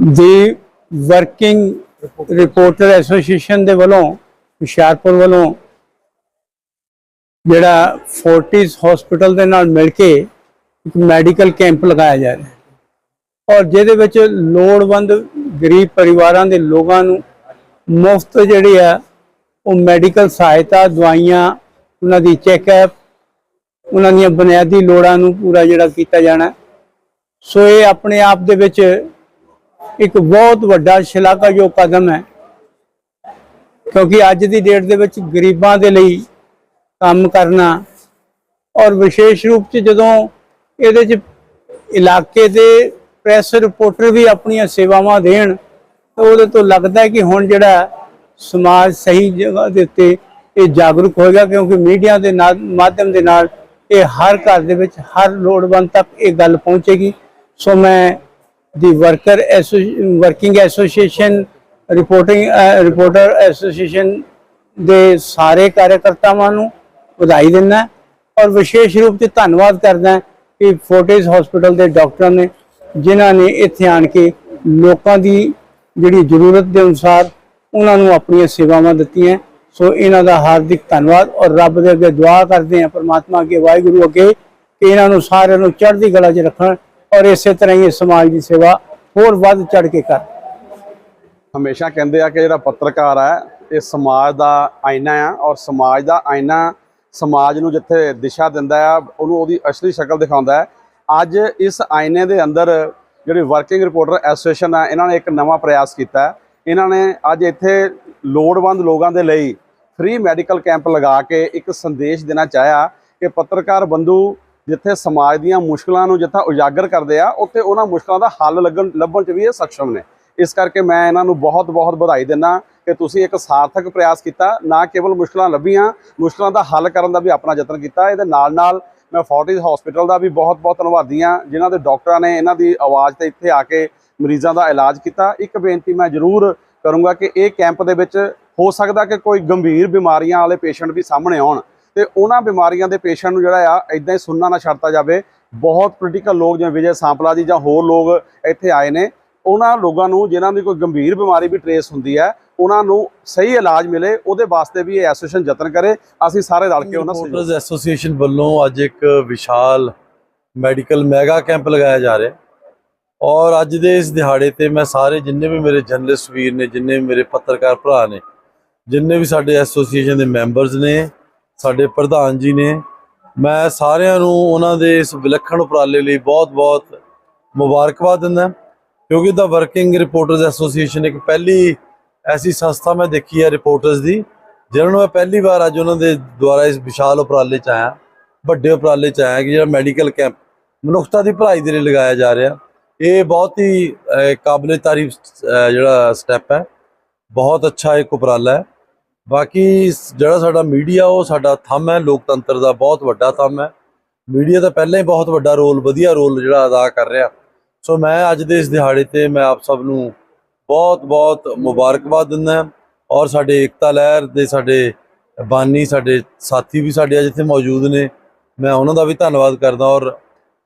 ਦੀ working reporter association ਦੇ ਵੱਲੋਂ, ਹੁਸ਼ਿਆਰਪੁਰ ਵੱਲੋਂ ਜਿਹੜਾ ਫੋਰਟਿਸ ਹਸਪੀਟਲ ਦੇ ਨਾਲ ਮਿਲ ਕੇ ਇੱਕ ਮੈਡੀਕਲ ਕੈਂਪ ਲਗਾਇਆ ਜਾ ਰਿਹਾ ਹੈ। ਔਰ ਜਿਹਦੇ ਵਿੱਚ ਲੋੜਵੰਦ ਗਰੀਬ ਪਰਿਵਾਰਾਂ ਦੇ ਲੋਕਾਂ ਨੂੰ ਮੁਫਤ ਜਿਹੜੀ ਆ, ਉਹ ਮੈਡੀਕਲ ਸਹਾਇਤਾ ਦਵਾਈਆਂ, ਉਹਨਾਂ ਦੀ ਚੈੱਕਅਪ ਉਹਨਾਂ ਦੀਆਂ ਬੁਨਿਆਦੀ ਲੋੜਾਂ ਨੂੰ ਪੂਰਾ ਜਿਹੜਾ ਕੀਤਾ ਜਾਣਾ। ਸੋ ਇਹ ਆਪਣੇ ਆਪ ਦੇ ਵਿੱਚ ਇੱਕ ਬਹੁਤ ਵੱਡਾ ਸ਼ਲਾਘਾਯੋਗ ਕਦਮ ਹੈ। ਕਿਉਂਕਿ ਅੱਜ ਦੀ ਡੇਟ ਦੇ ਵਿੱਚ ਗਰੀਬਾਂ ਦੇ ਲਈ ਕੰਮ ਕਰਨਾ ਔਰ ਵਿਸ਼ੇਸ਼ ਰੂਪ 'ਚ ਜਦੋਂ ਇਹਦੇ 'ਚ ਇਲਾਕੇ ਦੇ ਪ੍ਰੈਸ ਰਿਪੋਰਟਰ ਵੀ ਆਪਣੀਆਂ ਸੇਵਾਵਾਂ ਦੇਣ, ਤਾਂ ਉਹਦੇ ਤੋਂ ਲੱਗਦਾ ਹੈ ਕਿ ਹੁਣ ਜਿਹੜਾ ਸਮਾਜ ਸਹੀ ਜਗ੍ਹਾ ਦੇ ਉੱਤੇ ਇਹ ਜਾਗਰੂਕ ਹੋਏਗਾ, ਕਿਉਂਕਿ ਮੀਡੀਆ ਦੇ ਨਾਲ- ਮਾਧਿਅਮ ਦੇ ਨਾਲ ਇਹ ਹਰ ਘਰ ਦੇ ਵਿੱਚ ਹਰ ਲੋੜਵੰਦ ਤੱਕ ਇਹ ਗੱਲ ਪਹੁੰਚੇਗੀ। ਸੋ ਮੈਂ the worker working association reporting reporter association ਦੇ ਸਾਰੇ ਕਾਰਜਕਰਤਾਵਾਂ ਨੂੰ ਵਧਾਈ ਦਿੰਦਾ ਔਰ ਵਿਸ਼ੇਸ਼ ਰੂਪ 'ਚ ਧੰਨਵਾਦ ਕਰਦਾ ਕਿ ਫੋਰਟਿਸ ਹਸਪੀਟਲ ਦੇ ਡਾਕਟਰਾਂ ਨੇ, ਜਿਨ੍ਹਾਂ ਨੇ ਇੱਥੇ ਆਣ ਕੇ ਲੋਕਾਂ ਦੀ ਜਿਹੜੀ ਜ਼ਰੂਰਤ ਦੇ ਅਨੁਸਾਰ ਉਹਨਾਂ ਨੂੰ ਆਪਣੀਆਂ ਸੇਵਾਵਾਂ ਦਿੱਤੀਆਂ ਸੋ ਇਹਨਾਂ ਦਾ ਹਾਰਦਿਕ ਧੰਨਵਾਦ ਔਰ ਰੱਬ ਦੇ ਅੱਗੇ ਦੁਆ ਕਰਦੇ ਹਾਂ, ਪਰਮਾਤਮਾ ਅੱਗੇ, ਵਾਹਿਗੁਰੂ ਅੱਗੇ, ਕਿ ਇਹਨਾਂ ਨੂੰ ਸਾਰਿਆਂ ਨੂੰ ਚੜ੍ਹਦੀ ਕਲਾ 'ਚ ਰੱਖਣ ਔਰ ਇਸੇ ਤਰ੍ਹਾਂ ਹੀ ਇਹ ਸਮਾਜ ਦੀ ਸੇਵਾ ਹੋਰ ਵੱਧ ਚੜ੍ਹ ਕੇ ਕਰ। ਹਮੇਸ਼ਾ ਕਹਿੰਦੇ ਆ ਕਿ ਜਿਹੜਾ ਪੱਤਰਕਾਰ ਹੈ ਇਹ ਸਮਾਜ ਦਾ ਆਇਨਾ ਆ ਔਰ ਸਮਾਜ ਦਾ ਆਇਨਾ ਸਮਾਜ ਨੂੰ ਜਿੱਥੇ ਦਿਸ਼ਾ ਦਿੰਦਾ ਆ, ਉਹਨੂੰ ਉਹਦੀ ਅਸਲੀ ਸ਼ਕਲ ਦਿਖਾਉਂਦਾ ਹੈ। ਅੱਜ ਇਸ ਆਇਨੇ ਦੇ ਅੰਦਰ ਜਿਹੜੀ ਵਰਕਿੰਗ ਰਿਪੋਰਟਰ ਐਸੋਸੀਏਸ਼ਨ ਆ, ਇਹਨਾਂ ਨੇ ਇੱਕ ਨਵਾਂ ਪ੍ਰਯਾਸ ਕੀਤਾ ਇਹਨਾਂ ਨੇ ਅੱਜ ਇੱਥੇ ਲੋੜਵੰਦ ਲੋਕਾਂ ਦੇ ਲਈ ਫ੍ਰੀ ਮੈਡੀਕਲ ਕੈਂਪ ਲਗਾ ਕੇ ਇੱਕ ਸੰਦੇਸ਼ ਦੇਣਾ ਚਾਹਿਆ ਕਿ ਪੱਤਰਕਾਰ ਬੰਧੂ ਜਿੱਥੇ ਸਮਾਜ ਦੀਆਂ ਮੁਸ਼ਕਲਾਂ ਨੂੰ ਜਿੱਥਾ ਉਜਾਗਰ ਕਰਦੇ ਆ, ਉੱਥੇ ਉਹਨਾਂ ਮੁਸ਼ਕਲਾਂ ਦਾ ਹੱਲ ਲੱਗਣ, ਲੱਭਣ 'ਚ ਵੀ ਇਹ ਸક્ષਮ ਨੇ। ਇਸ ਕਰਕੇ ਮੈਂ ਇਹਨਾਂ ਨੂੰ ਬਹੁਤ-ਬਹੁਤ ਵਧਾਈ ਦਿੰਦਾ ਕਿ ਤੁਸੀਂ ਇੱਕ ਸਾਰਥਕ ਪ੍ਰਯਾਸ ਕੀਤਾ, ਨਾ ਕੇਵਲ ਮੁਸ਼ਕਲਾਂ ਲੱਭੀਆਂ, ਮੁਸ਼ਕਲਾਂ ਦਾ ਹੱਲ ਕਰਨ ਦਾ ਵੀ ਆਪਣਾ ਯਤਨ ਕੀਤਾ। ਇਹਦੇ ਨਾਲ-ਨਾਲ ਮੈਂ ਫੋਰਟਿਸ ਹਸਪੀਟਲ ਦਾ ਵੀ ਬਹੁਤ-ਬਹੁਤ ਧੰਨਵਾਦੀ ਹਾਂ, ਜਿਨ੍ਹਾਂ ਦੇ ਡਾਕਟਰਾਂ ਨੇ ਇਹਨਾਂ ਦੀ ਆਵਾਜ਼ ਤੇ ਇੱਥੇ ਆ ਕੇ ਮਰੀਜ਼ਾਂ ਦਾ ਇਲਾਜ ਕੀਤਾ। ਇੱਕ ਬੇਨਤੀ ਮੈਂ ਜ਼ਰੂਰ ਕਰੂੰਗਾ ਕਿ ਇਹ ਕੈਂਪ ਦੇ ਵਿੱਚ ਹੋ ਸਕਦਾ ਕਿ ਕੋਈ ਗੰਭੀਰ ਬਿਮਾਰੀਆਂ ਵਾਲੇ ਪੇਸ਼ੈਂਟ ਵੀ ਸਾਹਮਣੇ ਆਉਣ। ਤੇ ਉਹਨਾਂ ਬਿਮਾਰੀਆਂ ਦੇ ਪੇਸ਼ੈਂਟ ਨੂੰ ਜਿਹੜਾ ਆ ਇਦਾਂ ਹੀ ਸੁਣਨਾ ਨਾ ਛੱਡਤਾ ਜਾਵੇ। ਬਹੁਤ ਪੋਲੀਟੀਕਲ ਲੋਕ ਜਿਵੇਂ ਵਿਜੇ ਸਾਂਪਲਾ ਜੀ ਜਾਂ ਹੋਰ ਲੋਕ ਇੱਥੇ ਆਏ ਨੇ। ਉਹਨਾਂ ਲੋਕਾਂ ਨੂੰ, ਜਿਨ੍ਹਾਂ ਦੀ ਕੋਈ ਗੰਭੀਰ ਬਿਮਾਰੀ ਵੀ ਟਰੇਸ ਹੁੰਦੀ ਹੈ, ਉਹਨਾਂ ਨੂੰ ਸਹੀ ਇਲਾਜ ਮਿਲੇ, ਉਹਦੇ ਵਾਸਤੇ ਵੀ ਇਹ ਐਸੋਸੀਏਸ਼ਨ ਯਤਨ ਕਰੇ। ਅਸੀਂ ਸਾਰੇ ਰਲ ਕੇ ਉਹਨਾਂ ਸਹਿਯੋਗ ਐਸੋਸੀਏਸ਼ਨ ਵੱਲੋਂ ਅੱਜ ਇੱਕ ਵਿਸ਼ਾਲ ਮੈਡੀਕਲ ਮੈਗਾ ਕੈਂਪ ਲਗਾਇਆ ਜਾ ਰਿਹਾ। ਔਰ ਅੱਜ ਦੇ ਇਸ ਦਿਹਾੜੇ ਤੇ ਮੈਂ ਸਾਰੇ ਜਿੰਨੇ ਵੀ ਮੇਰੇ ਜਰਨਲਿਸਟ ਵੀਰ ਨੇ, ਜਿੰਨੇ ਵੀ ਮੇਰੇ ਪੱਤਰਕਾਰ ਭਰਾ ਨੇ, ਜਿੰਨੇ ਵੀ ਸਾਡੇ ਐਸੋਸੀਏਸ਼ਨ ਦੇ ਮੈਂਬਰਸ ਨੇ ਸਾਡੇ ਪ੍ਰਧਾਨ ਜੀ ਨੇ। ਮੈਂ ਸਾਰਿਆਂ ਨੂੰ ਉਹਨਾਂ ਦੇ ਇਸ ਵਿਲੱਖਣ ਉਪਰਾਲੇ ਲਈ ਬਹੁਤ-ਬਹੁਤ ਮੁਬਾਰਕਬਾਦ ਦਿੰਦਾ ਕਿਉਂਕਿ ਦਾ ਵਰਕਿੰਗ ਰਿਪੋਰਟਰਸ ਐਸੋਸੀਏਸ਼ਨ ਇੱਕ ਪਹਿਲੀ ਐਸੀ ਸੰਸਥਾ ਮੈਂ ਦੇਖੀ ਹੈ ਰਿਪੋਰਟਰਸ ਦੀ ਜਿਹਨਾਂ ਨੂੰ ਮੈਂ ਪਹਿਲੀ ਵਾਰ ਅੱਜ ਉਹਨਾਂ ਦੇ ਦੁਆਰਾ ਇਸ ਵਿਸ਼ਾਲ ਉਪਰਾਲੇ 'ਚ ਆਇਆ ਵੱਡੇ ਉਪਰਾਲੇ 'ਚ ਆਇਆ ਕਿ ਜਿਹੜਾ ਮੈਡੀਕਲ ਕੈਂਪ ਮਨੁੱਖਤਾ ਦੀ ਭਲਾਈ ਦੇ ਲਈ ਲਗਾਇਆ ਜਾ ਰਿਹਾ। ਇਹ ਬਹੁਤ ਹੀ ਅਹ, ਕਾਬਲੇ ਤਾਰੀਫ ਜਿਹੜਾ ਸਟੈਪ ਹੈ ਬਹੁਤ ਅੱਛਾ ਇੱਕ ਉਪਰਾਲਾ ਹੈ। ਬਾਕੀ ਜਿਹੜਾ ਸਾਡਾ ਮੀਡੀਆ, ਉਹ ਸਾਡਾ ਥੰਮ ਹੈ, ਲੋਕਤੰਤਰ ਦਾ ਬਹੁਤ ਵੱਡਾ ਥੰਮ ਹੈ। ਮੀਡੀਆ ਦਾ ਪਹਿਲਾਂ ਹੀ ਬਹੁਤ ਵੱਡਾ ਰੋਲ, ਵਧੀਆ ਰੋਲ ਜਿਹੜਾ ਅਦਾ ਕਰ ਰਿਹਾ। ਸੋ ਮੈਂ ਅੱਜ ਦੇ ਇਸ ਦਿਹਾੜੇ ਤੇ ਮੈਂ ਆਪ ਸਭ ਨੂੰ ਬਹੁਤ ਬਹੁਤ ਮੁਬਾਰਕਬਾਦ ਦਿੰਦਾ ਔਰ ਸਾਡੇ ਏਕਤਾ ਲਹਿਰ ਦੇ ਸਾਡੇ ਬਾਨੀ, ਸਾਡੇ ਸਾਥੀ ਵੀ ਸਾਡੇ ਅੱਜ ਇੱਥੇ ਮੌਜੂਦ ਨੇ। ਮੈਂ ਉਹਨਾਂ ਦਾ ਵੀ ਧੰਨਵਾਦ ਕਰਦਾ ਔਰ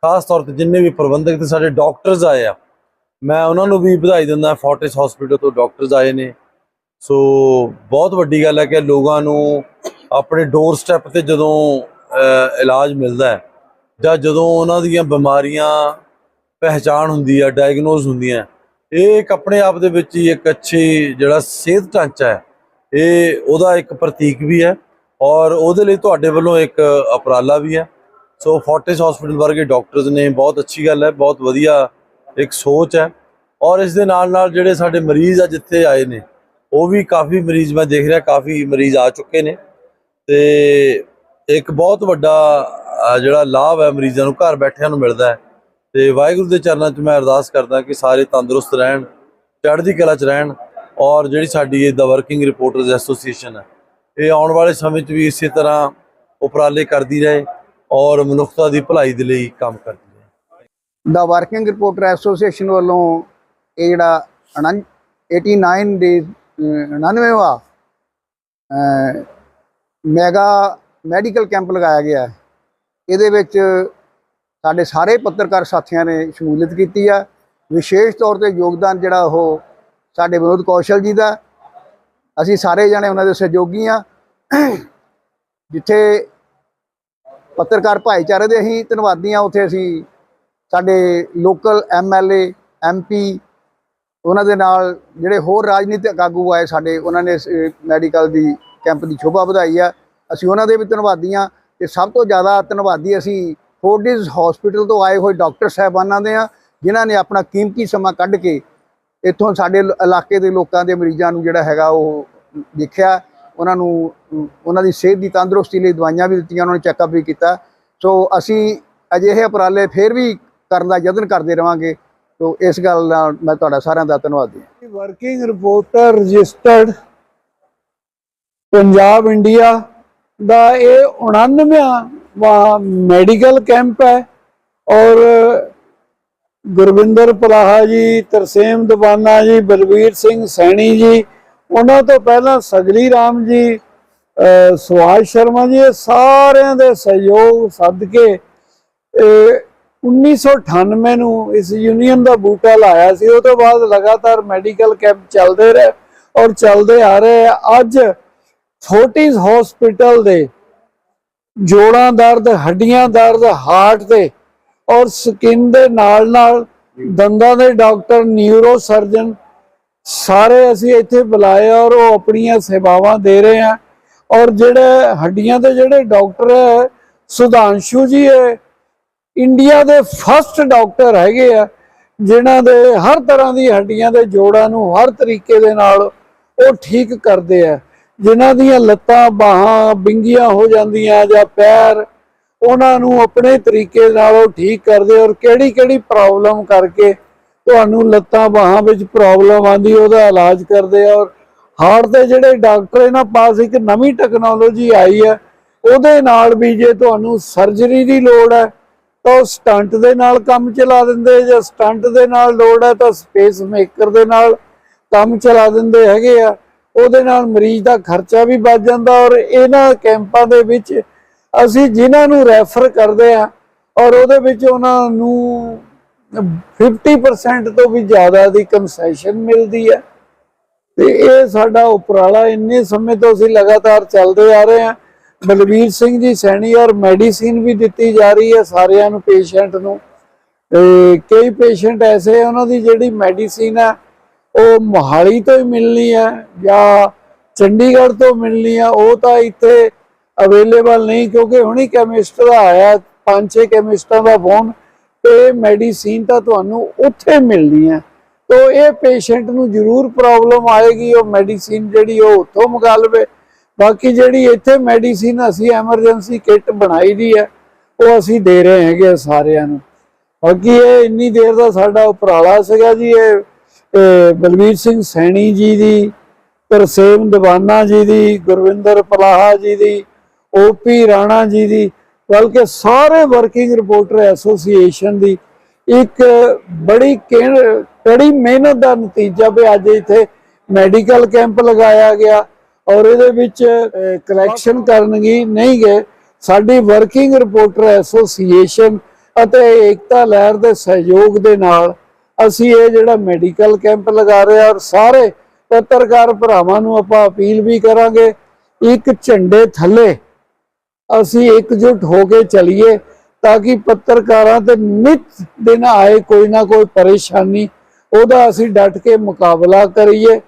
ਖਾਸ ਤੌਰ ਤੇ ਜਿੰਨੇ ਵੀ ਪ੍ਰਬੰਧਕ ਤੇ ਸਾਡੇ ਡਾਕਟਰਸ ਆਏ ਆ, ਮੈਂ ਉਹਨਾਂ ਨੂੰ ਵੀ ਵਧਾਈ ਦਿੰਦਾ ਫੋਰਟਿਸ ਹਸਪੀਟਲ ਤੋਂ ਡਾਕਟਰਸ ਆਏ ਨੇ। ਸੋ ਬਹੁਤ ਵੱਡੀ ਗੱਲ ਹੈ ਕਿ ਲੋਕਾਂ ਨੂੰ ਆਪਣੇ ਡੋਰ ਸਟੈਪ ਤੇ ਜਦੋਂ ਇਲਾਜ ਮਿਲਦਾ ਹੈ, ਜਾਂ ਜਦੋਂ ਉਹਨਾਂ ਦੀਆਂ ਬਿਮਾਰੀਆਂ ਪਹਿਚਾਣ ਹੁੰਦੀ ਹੈ ਡਾਇਗਨੋਸ ਹੁੰਦੀਆਂ ਇਹ ਇੱਕ ਆਪਣੇ ਆਪ ਦੇ ਵਿੱਚ ਹੀ ਇੱਕ ਅੱਛੀ ਜਿਹੜਾ ਸਿਹਤ ਢਾਂਚਾ ਹੈ, ਇਹ ਉਹਦਾ ਇੱਕ ਪ੍ਰਤੀਕ ਵੀ ਹੈ ਔਰ ਉਹਦੇ ਲਈ ਤੁਹਾਡੇ ਵੱਲੋਂ ਇੱਕ ਉਪਰਾਲਾ ਵੀ ਹੈ। ਸੋ ਫੋਰਟਿਸ ਹਸਪੀਟਲ ਵਰਗੇ ਡਾਕਟਰਸ ਨੇ ਬਹੁਤ ਅੱਛੀ ਗੱਲ ਹੈ, ਬਹੁਤ ਵਧੀਆ ਇੱਕ ਸੋਚ ਹੈ ਔਰ ਇਸ ਦੇ ਨਾਲ ਨਾਲ ਜਿਹੜੇ ਸਾਡੇ ਮਰੀਜ਼ ਆ ਜਿੱਥੇ ਆਏ ਨੇ ਉਹ ਵੀ ਕਾਫੀ ਮਰੀਜ਼, ਮੈਂ ਦੇਖ ਰਿਹਾ ਕਾਫੀ ਮਰੀਜ਼ ਆ ਚੁੱਕੇ ਨੇ ਤੇ ਇੱਕ ਬਹੁਤ ਵੱਡਾ ਜਿਹੜਾ ਲਾਭ ਹੈ ਮਰੀਜ਼ਾਂ ਨੂੰ, ਘਰ ਬੈਠਿਆਂ ਨੂੰ ਮਿਲਦਾ ਹੈ। ਤੇ ਵਾਹਿਗੁਰੂ ਦੇ ਚਰਨਾਂ 'ਚ ਮੈਂ ਅਰਦਾਸ ਕਰਦਾ ਕਿ ਸਾਰੇ ਤੰਦਰੁਸਤ ਰਹਿਣ, ਚੜ੍ਹਦੀ ਕਲਾ 'ਚ ਰਹਿਣ ਔਰ ਜਿਹੜੀ ਸਾਡੀ ਇਹ ਦਾ ਵਰਕਿੰਗ ਰਿਪੋਰਟਰਸ ਐਸੋਸੀਏਸ਼ਨ ਹੈ, ਇਹ ਆਉਣ ਵਾਲੇ ਸਮੇਂ 'ਚ ਵੀ ਇਸੇ ਤਰ੍ਹਾਂ ਉਪਰਾਲੇ ਕਰਦੀ ਰਹੇ ਔਰ ਮਨੁੱਖਤਾ ਦੀ ਭਲਾਈ ਦੇ ਲਈ ਕੰਮ ਕਰਦੀ ਰਹੇ। ਦਾ ਵਰਕਿੰਗ ਰਿਪੋਰਟਰ ਐਸੋਸੀਏਸ਼ਨ ਵੱਲੋਂ ਇਹ ਜਿਹੜਾ 89 ਦੇ 99ਵਾਂ ਮੈਗਾ ਮੈਡੀਕਲ ਕੈਂਪ ਲਗਾਇਆ ਗਿਆ ਇਹਦੇ ਵਿੱਚ ਸਾਡੇ ਸਾਰੇ ਪੱਤਰਕਾਰ ਸਾਥੀਆਂ ਨੇ ਸ਼ਮੂਲੀਅਤ ਕੀਤੀ ਆ। ਵਿਸ਼ੇਸ਼ ਤੌਰ ਤੇ ਯੋਗਦਾਨ ਜਿਹੜਾ ਉਹ ਸਾਡੇ ਵਿਨੋਦ ਕੌਸ਼ਲ ਜੀ ਦਾ। ਅਸੀਂ ਸਾਰੇ ਜਣੇ ਉਹਨਾਂ ਦੇ ਸਹਿਯੋਗੀ ਆ। ਜਿੱਥੇ ਪੱਤਰਕਾਰ ਭਾਈਚਾਰੇ ਦੇ ਅਸੀਂ ਧੰਨਵਾਦੀ ਆ। ਉੱਥੇ ਅਸੀਂ ਸਾਡੇ ਲੋਕਲ ਐਮਐਲਏ ਐਮਪੀ ਉਹਨਾਂ ਦੇ ਨਾਲ ਜਿਹੜੇ ਹੋਰ ਰਾਜਨੀਤਿਕ ਆਗੂ ਆਏ ਸਾਡੇ, ਉਹਨਾਂ ਨੇ ਮੈਡੀਕਲ ਦੀ ਕੈਂਪ ਦੀ ਸ਼ੋਭਾ ਵਧਾਈ ਆ। ਅਸੀਂ ਉਹਨਾਂ ਦੇ ਵੀ ਧੰਨਵਾਦੀ ਆ ਤੇ ਸਭ ਤੋਂ ਜ਼ਿਆਦਾ ਧੰਨਵਾਦੀ ਅਸੀਂ ਫੋਰਡਿਸ ਹਸਪੀਟਲ ਤੋਂ ਆਏ ਹੋਏ ਡਾਕਟਰ ਸਾਹਿਬਾਨਾਂ ਦੇ ਆ ਜਿਨ੍ਹਾਂ ਨੇ ਆਪਣਾ ਕੀਮਤੀ ਸਮਾਂ ਕੱਢ ਕੇ ਇੱਥੋਂ ਸਾਡੇ ਲ- ਇਲਾਕੇ ਦੇ ਲੋਕਾਂ ਦੇ ਮਰੀਜ਼ਾਂ ਨੂੰ ਜਿਹੜਾ ਹੈਗਾ ਉਹ ਦੇਖਿਆ। ਉਹਨਾਂ ਨੂੰ ਉਹਨਾਂ ਦੀ ਸਿਹਤ ਦੀ ਤੰਦਰੁਸਤੀ ਲਈ ਦਵਾਈਆਂ ਵੀ ਦਿੱਤੀਆਂ, ਉਹਨਾਂ ਨੇ ਚੈੱਕਅਪ ਵੀ ਕੀਤਾ। ਸੋ ਅਸੀਂ ਅਜਿਹੇ ਉਪਰਾਲੇ ਫੇਰ ਵੀ ਕਰਨ ਦਾ ਯਤਨ ਕਰਦੇ ਰਵਾਂਗੇ। ਸੋ ਇਸ ਗੱਲ ਨਾਲ ਮੈਂ ਤੁਹਾਡਾ ਸਾਰਿਆਂ ਦਾ ਧੰਨਵਾਦੀ ਹਾਂ। Working reporter registered Punjab India ਦਾ ਇਹ 99ਵਾਂ ਮੈਡੀਕਲ ਕੈਂਪ ਹੈ ਔਰ ਗੁਰਵਿੰਦਰ ਪਲਾਹਾ ਜੀ, ਤਰਸੇਮ ਦਵਾਨਾ ਜੀ, ਬਲਵੀਰ ਸਿੰਘ ਸੈਣੀ ਜੀ, ਉਹਨਾਂ ਤੋਂ ਪਹਿਲਾਂ ਸਗਲੀ ਰਾਮ ਜੀ ਅਹ ਸੁਭਾਸ਼ ਸ਼ਰਮਾ ਜੀ, ਇਹ ਸਾਰਿਆਂ ਦੇ ਸਹਿਯੋਗ ਸਦਕੇ, ਇਹ 1998 ਨੂੰ ਇਸ ਯੂਨੀਅਨ ਦਾ ਬੂਟਾ ਲਾਇਆ ਸੀ। ਉਹ ਤੋਂ ਬਾਅਦ ਲਗਾਤਾਰ ਮੈਡੀਕਲ ਕੈਂਪ ਚੱਲਦੇ ਰਹੇ ਔਰ ਚੱਲਦੇ ਆ ਰਹੇ ਆ। ਅੱਜ ਫੋਰਟਿਸ ਹਸਪੀਟਲ ਦੇ ਜੋੜਾਂ ਦਰਦ, ਹੱਡੀਆਂ ਦਰਦ, ਹਾਰਟ ਦੇ ਔਰ ਸਕਿਨ ਦੇ ਨਾਲ ਨਾਲ ਦੰਦਾਂ ਦੇ ਡਾਕਟਰ ਨਿਊਰੋ ਸਰਜਨ ਸਾਰੇ ਅਸੀਂ ਇੱਥੇ ਬੁਲਾਏ ਔਰ ਉਹ ਆਪਣੀਆਂ ਸੇਵਾਵਾਂ ਦੇ ਰਹੇ ਆ। ਔਰ ਜਿਹੜੇ ਹੱਡੀਆਂ ਦੇ ਜਿਹੜੇ ਡਾਕਟਰ ਹੈ, ਸੁਧਾਂਸ਼ੂ ਜੀ ਹੈ ਇੰਡੀਆ ਦੇ ਫਸਟ ਡਾਕਟਰ ਹੈਗੇ ਆ, ਜਿਨ੍ਹਾਂ ਦੇ ਹਰ ਤਰ੍ਹਾਂ ਦੀ ਹੱਡੀਆਂ ਦੇ ਜੋੜਾਂ ਨੂੰ ਹਰ ਤਰੀਕੇ ਦੇ ਨਾਲ ਉਹ ਠੀਕ ਕਰਦੇ ਆ। ਜਿਨ੍ਹਾਂ ਦੀਆਂ ਲੱਤਾਂ, ਬਾਹਾਂ ਬਿੰਗੀਆਂ ਹੋ ਜਾਂਦੀਆਂ ਜਾਂ ਪੈਰ, ਉਹਨਾਂ ਨੂੰ ਆਪਣੇ ਤਰੀਕੇ ਨਾਲ ਉਹ ਠੀਕ ਕਰਦੇ ਔਰ ਕਿਹੜੀ ਕਿਹੜੀ ਪ੍ਰੋਬਲਮ ਕਰਕੇ ਤੁਹਾਨੂੰ ਲੱਤਾਂ, ਬਾਹਾਂ ਵਿੱਚ ਪ੍ਰੋਬਲਮ ਆਂਦੀ ਉਹਦਾ ਇਲਾਜ ਕਰਦੇ ਆ ਔਰ ਹਾਰਟ ਦੇ ਜਿਹੜੇ ਡਾਕਟਰ ਇਹਨਾਂ ਪਾਸ ਇੱਕ ਨਵੀਂ ਟੈਕਨੋਲੋਜੀ ਆਈ ਹੈ ਉਹਦੇ ਨਾਲ ਵੀ ਜੇ ਤੁਹਾਨੂੰ ਸਰਜਰੀ ਦੀ ਲੋੜ ਹੈ ਤਾਂ ਉਹ ਸਟੰਟ ਦੇ ਨਾਲ ਕੰਮ ਚਲਾ ਦਿੰਦੇ, ਜਾਂ ਸਟੰਟ ਦੇ ਨਾਲ ਲੋੜ ਹੈ ਤਾਂ ਸਪੇਸ ਮੇਕਰ ਦੇ ਨਾਲ ਕੰਮ ਚਲਾ ਦਿੰਦੇ ਹੈਗੇ ਆ। ਉਹਦੇ ਨਾਲ ਮਰੀਜ਼ ਦਾ ਖਰਚਾ ਵੀ ਬਚ ਜਾਂਦਾ ਔਰ ਇਹਨਾਂ ਕੈਂਪਾਂ ਦੇ ਵਿੱਚ ਅਸੀਂ ਜਿਨ੍ਹਾਂ ਨੂੰ ਰੈਫਰ ਕਰਦੇ ਆ ਔਰ ਉਹਦੇ ਵਿੱਚ ਉਹਨਾਂ ਨੂੰ 50% ਤੋਂ ਵੀ ਜ਼ਿਆਦਾ ਦੀ ਕੰਸੈਸ਼ਨ ਮਿਲਦੀ ਹੈ। ਤੇ ਇਹ ਸਾਡਾ ਉਪਰਾਲਾ ਇੰਨੇ ਸਮੇਂ ਤੋਂ ਅਸੀਂ ਲਗਾਤਾਰ ਚੱਲਦੇ ਆ ਰਹੇ ਹਾਂ। ਬਲਵੀਰ ਸਿੰਘ ਜੀ ਸੈਣੀ ਔਰ ਮੈਡੀਸਿਨ ਵੀ ਦਿੱਤੀ ਜਾ ਰਹੀ ਹੈ ਸਾਰਿਆਂ ਨੂੰ, ਪੇਸ਼ੈਂਟ ਨੂੰ। ਕਈ ਪੇਸ਼ੈਂਟ ਐਸੇ ਉਹਨਾਂ ਦੀ ਜਿਹੜੀ ਮੈਡੀਸਿਨ ਹੈ ਉਹ ਮੋਹਾਲੀ ਤੋਂ ਹੀ ਮਿਲਣੀ ਹੈ ਜਾਂ ਚੰਡੀਗੜ੍ਹ ਤੋਂ ਮਿਲਣੀ ਆ। ਉਹ ਤਾਂ ਇੱਥੇ ਅਵੇਲੇਬਲ ਨਹੀਂ ਕਿਉਂਕਿ ਹੁਣੀ ਕੈਮਿਸਟ ਦਾ ਆਇਆ ਪੰਜ ਛੇ ਕੈਮਿਸਟਾਂ ਦਾ ਫੋਨ, ਤੇ ਮੈਡੀਸਿਨ ਤਾਂ ਤੁਹਾਨੂੰ ਉੱਥੇ ਮਿਲਣੀ ਹੈ ਤੋ ਇਹ ਪੇਸ਼ੈਂਟ ਨੂੰ ਜ਼ਰੂਰ ਪ੍ਰੋਬਲਮ ਆਏਗੀ, ਉਹ ਮੈਡੀਸਿਨ ਜਿਹੜੀ ਉਹ ਉੱਥੋਂ ਮੰਗਾ ਲਵੇ। ਬਾਕੀ ਜਿਹੜੀ ਇੱਥੇ ਮੈਡੀਸਿਨ ਅਸੀਂ ਐਮਰਜੈਂਸੀ ਕਿੱਟ ਬਣਾਈ ਦੀ ਹੈ, ਉਹ ਅਸੀਂ ਦੇ ਰਹੇ ਹੈਗੇ ਆ ਸਾਰਿਆਂ ਨੂੰ। ਬਾਕੀ ਇਹ ਇੰਨੀ ਦੇਰ ਦਾ ਸਾਡਾ ਉਪਰਾਲਾ ਸੀਗਾ ਜੀ, ਇਹ ਇਹ ਬਲਵੀਰ ਸਿੰਘ ਸੈਣੀ ਜੀ ਦੀ, ਤਰਸੇਮ ਦੀਵਾਨਾ ਜੀ ਦੀ, ਗੁਰਵਿੰਦਰ ਪਲਾਹਾ ਜੀ ਦੀ ਓਪੀ ਰਾਣਾ ਜੀ ਦੀ, ਬਲਕਿ ਸਾਰੇ ਵਰਕਿੰਗ ਰਿਪੋਰਟਰ ਐਸੋਸੀਏਸ਼ਨ ਦੀ ਇੱਕ ਬੜੀ ਕਹਿਣ- ਕੜੀ ਮਿਹਨਤ ਦਾ ਨਤੀਜਾ ਵੀ ਅੱਜ ਇੱਥੇ ਮੈਡੀਕਲ ਕੈਂਪ ਲਗਾਇਆ ਗਿਆ। ਔਰ ਇਹਦੇ ਵਿੱਚ ਕਲੈਕਸ਼ਨ ਕਰਨਗੀ ਨਹੀਂ ਗਏ। ਸਾਡੀ ਵਰਕਿੰਗ ਰਿਪੋਰਟਰ ਐਸੋਸੀਏਸ਼ਨ ਅਤੇ ਏਕਤਾ ਲਹਿਰ ਦੇ ਸਹਿਯੋਗ ਦੇ ਨਾਲ ਅਸੀਂ ਇਹ ਜਿਹੜਾ ਮੈਡੀਕਲ ਕੈਂਪ ਲਗਾ ਰਹੇ ਔਰ ਸਾਰੇ ਪੱਤਰਕਾਰ ਭਰਾਵਾਂ ਨੂੰ ਆਪਾਂ ਅਪੀਲ ਵੀ ਕਰਾਂਗੇ, ਇੱਕ ਝੰਡੇ ਥੱਲੇ ਅਸੀਂ ਇਕਜੁੱਟ ਹੋ ਕੇ ਚੱਲੀਏ ਤਾਂ ਕਿ ਪੱਤਰਕਾਰਾਂ ਤੇ ਨਿਤ ਦਿਨ ਆਏ ਕੋਈ ਨਾ ਕੋਈ ਪਰੇਸ਼ਾਨੀ, ਉਹਦਾ ਅਸੀਂ ਡਟ ਕੇ ਮੁਕਾਬਲਾ ਕਰੀਏ।